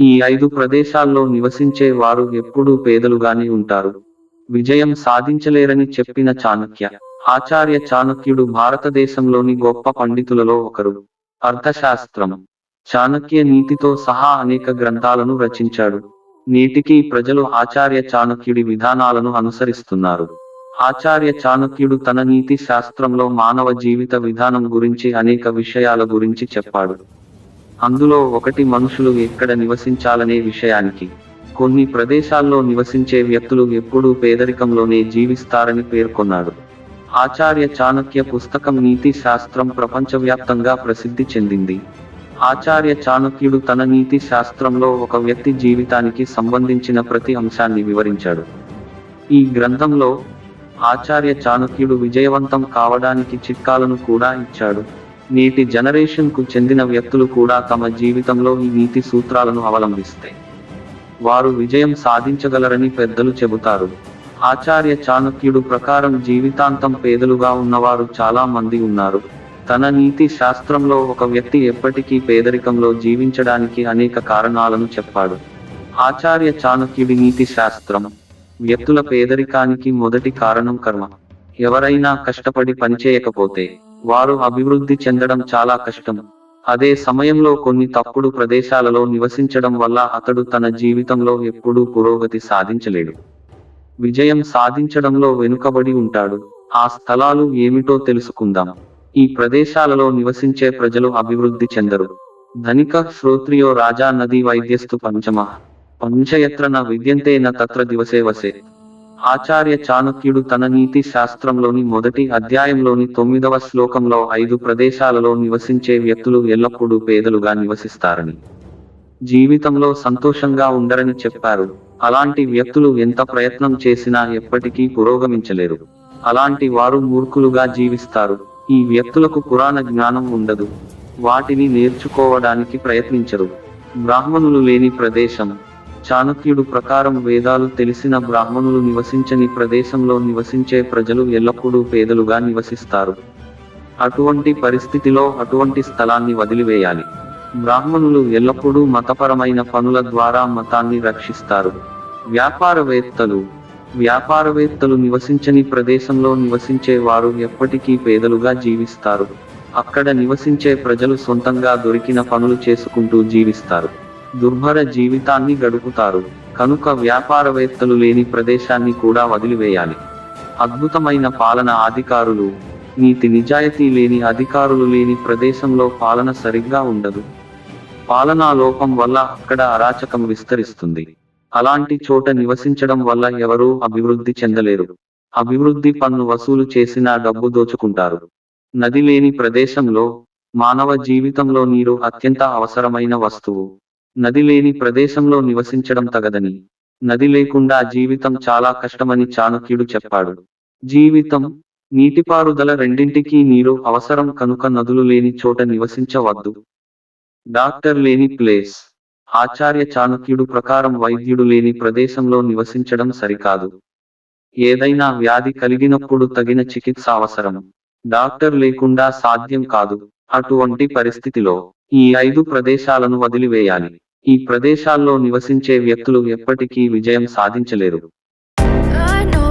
ఈ ఐదు ప్రదేశాల్లో నివసించే వారు ఎప్పుడూ పేదలుగానే ఉంటారు. విజయం సాధించలేరని చెప్పిన చాణక్య ఆచార్య చాణక్యుడు భారతదేశంలోని గొప్ప పండితులలో ఒకరు. అర్థశాస్త్రం. చాణక్య నీతితో సహా అనేక గ్రంథాలను రచించాడు. నేటికి ప్రజలు ఆచార్య చాణక్యుడి విధానాలను అనుసరిస్తున్నారు. ఆచార్య చాణక్యుడు తన నీతి శాస్త్రంలో మానవ జీవిత విధానం గురించి అనేక విషయాల గురించి చెప్పాడు. అందులో ఒకటి మనుషులు ఎక్కడ నివసించాలనే విషయానికి. కొన్ని ప్రదేశాల్లో నివసించే వ్యక్తులు ఎప్పుడూ పేదరికంలోనే జీవిస్తారని పేర్కొన్నాడు. ఆచార్య చాణక్య పుస్తకం నీతి శాస్త్రం ప్రపంచవ్యాప్తంగా ప్రసిద్ధి చెందింది. ఆచార్య చాణక్యుడు తన నీతి శాస్త్రంలో ఒక వ్యక్తి జీవితానికి సంబంధించిన ప్రతి అంశాన్ని వివరించాడు. ఈ గ్రంథంలో ఆచార్య చాణక్యుడు విజయవంతం కావడానికి చిట్కాలను కూడా ఇచ్చాడు. నేటి జనరేషన్కు చెందిన వ్యక్తులు కూడా తమ జీవితంలో ఈ నీతి సూత్రాలను అవలంబిస్తే వారు విజయం సాధించగలరని పెద్దలు చెబుతారు. ఆచార్య చాణక్యుడు ప్రకారం జీవితాంతం పేదలుగా ఉన్నవారు చాలా మంది ఉన్నారు. తన నీతి శాస్త్రంలో ఒక వ్యక్తి ఎప్పటికీ పేదరికంలో జీవించడానికి అనేక కారణాలను చెప్పాడు. ఆచార్య చాణక్యుడి నీతి శాస్త్రం వ్యక్తుల పేదరికానికి మొదటి కారణం కర్మ. ఎవరైనా కష్టపడి పనిచేయకపోతే వారు అభివృద్ధి చెందడం చాలా కష్టం. అదే సమయంలో కొన్ని తప్పుడు ప్రదేశాలలో నివసించడం వల్ల అతడు తన జీవితంలో ఎప్పుడూ పురోగతి సాధించలేడు. విజయం సాధించడంలో వెనుకబడి ఉంటాడు. ఆ స్థలాలు ఏమిటో తెలుసుకుందాం. ఈ ప్రదేశాలలో నివసించే ప్రజలు అభివృద్ధి చెందరు. ధనిక శ్రోత్రియో రాజా నది వైద్యస్తు పంచమ. పంచయత్రన విద్యంతేన తత్ర దివసే వసే. ఆచార్య చాణక్యుడు తన నీతి శాస్త్రంలోని మొదటి అధ్యాయంలోని తొమ్మిదవ శ్లోకంలో ఐదు ప్రదేశాలలో నివసించే వ్యక్తులు ఎల్లప్పుడూ పేదలుగా నివసిస్తారని. జీవితంలో సంతోషంగా ఉండరని చెప్పారు. అలాంటి వ్యక్తులు ఎంత ప్రయత్నం చేసినా ఎప్పటికీ పురోగమించలేరు. అలాంటి వారు మూర్ఖులుగా జీవిస్తారు. ఈ వ్యక్తులకు పురాణ జ్ఞానం ఉండదు. వాటిని నేర్చుకోవడానికి ప్రయత్నించరు. బ్రాహ్మణులు లేని ప్రదేశం. చాణక్యుడు ప్రకారం వేదాలు తెలిసిన బ్రాహ్మణులు నివసించని ప్రదేశంలో నివసించే ప్రజలు ఎల్లప్పుడూ పేదలుగా నివసిస్తారు. అటువంటి పరిస్థితిలో అటువంటి స్థలాన్ని వదిలివేయాలి. బ్రాహ్మణులు ఎల్లప్పుడూ మతపరమైన పనుల ద్వారా మతాన్ని రక్షిస్తారు. వ్యాపారవేత్తలు వ్యాపారవేత్తలు నివసించని ప్రదేశంలో నివసించే వారు ఎప్పటికీ పేదలుగా జీవిస్తారు. అక్కడ నివసించే ప్రజలు సొంతంగా దొరికిన పనులు చేసుకుంటూ జీవిస్తారు. దుర్భర జీవితాన్ని గడుపుతారు. కనుక వ్యాపారవేత్తలు లేని ప్రదేశాన్ని కూడా వదిలివేయాలి. అద్భుతమైన పాలన అధికారులు నీతి నిజాయితీ లేని అధికారులు లేని ప్రదేశంలో పాలన సరిగ్గా ఉండదు. పాలనా లోపం వల్ల అక్కడ అరాచకం విస్తరిస్తుంది. అలాంటి చోట నివసించడం వల్ల ఎవరూ అభివృద్ధి చెందలేరు. అభివృద్ధి పన్ను వసూలు చేసినా డబ్బు దోచుకుంటారు. నది లేని ప్రదేశంలో మానవ జీవితంలో నీరు అత్యంత అవసరమైన వస్తువు. నది లేని ప్రదేశంలో నివసించడం తగదని. నది లేకుండా జీవితం చాలా కష్టమని చాణక్యుడు చెప్పాడు. జీవితం నీటిపారుదల రెండింటికీ నీరు అవసరం కనుక నదులు లేని చోట నివసించవద్దు. డాక్టర్ లేని ప్లేస్. ఆచార్య చాణక్యుడు ప్రకారం వైద్యుడు లేని ప్రదేశంలో నివసించడం సరికాదు. ఏదైనా వ్యాధి కలిగినప్పుడు తగిన చికిత్స అవసరం. డాక్టర్ లేకుండా సాధ్యం కాదు. అటువంటి పరిస్థితిలో ఈ ఐదు ప్రదేశాలను వదిలివేయాలి. ఈ ప్రదేశాల్లో నివసించే వ్యక్తులు ఎప్పటికీ విజయం సాధించలేరు. I know